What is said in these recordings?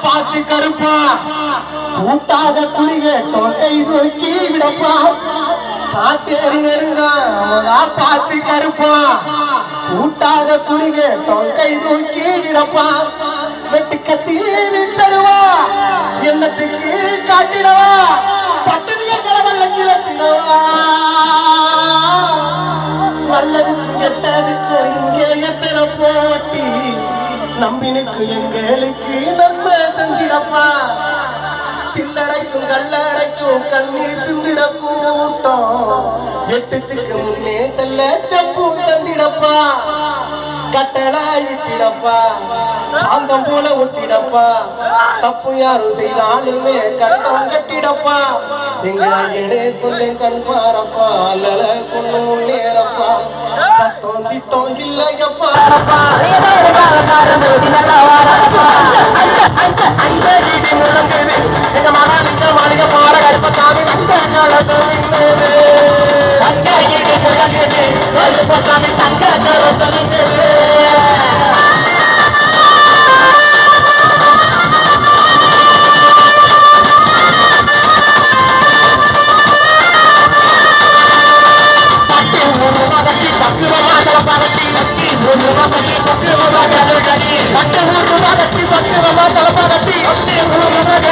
பார்த்து கருப்பா. கூட்டாக குடிகட்டும் கை தூக்கி விடப்பா. காட்டேறி நெருங்கான் பார்த்து கருப்பா. கூட்டாக குடிகட்டும் கை தூக்கி விடப்பா. வெட்டு கத்தி வீச்சருவா எல்லாத்துக்கு காட்டிடவா. பட்டணிய கிளவல்ல கிளத்திடவா நல்லதுக்கும் கெட்டதுக்கும் இங்கே எத்தனை போட்டி? நம்பினுக்கு எங்களுக்கு நன்மை செஞ்சிடப்பா சில்லறைக்கும் கல்லறைக்கும் கண்ணீர் சிந்திட கூட்டம். எட்டுத்துக்கு முன்னே செல்ல தெப்பு தந்திடப்பா. கட்டளாய் காந்தம் போல ஒட்டிடப்பா. தப்பு யாரும் செய்தாலுமே கட்டம் கட்டிடப்பா. எங்க எடே கொள்ளை கண் பாரப்பா. அல்லல கொண்டு நேரப்பா. சத்தம் திட்டம் இல்லையப்பா. எங்க கருப்பசாமி தங்க சாமி பத்து தப்பு இருக்குது ஐயா பார்த்த பயம்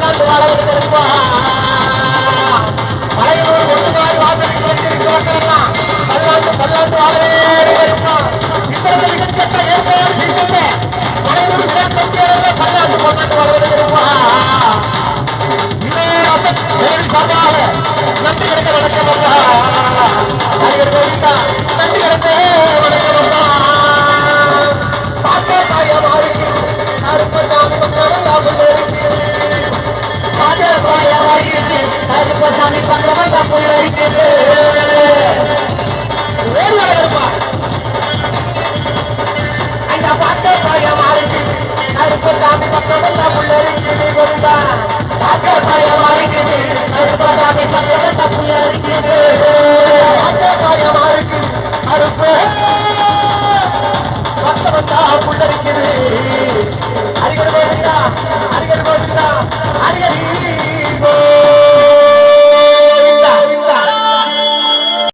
நன்றி சாமி பக்கம் நன்றி இருக்குது அரிகர் கோவிந்தா அரிகர் கோவிந்தா அரிகரி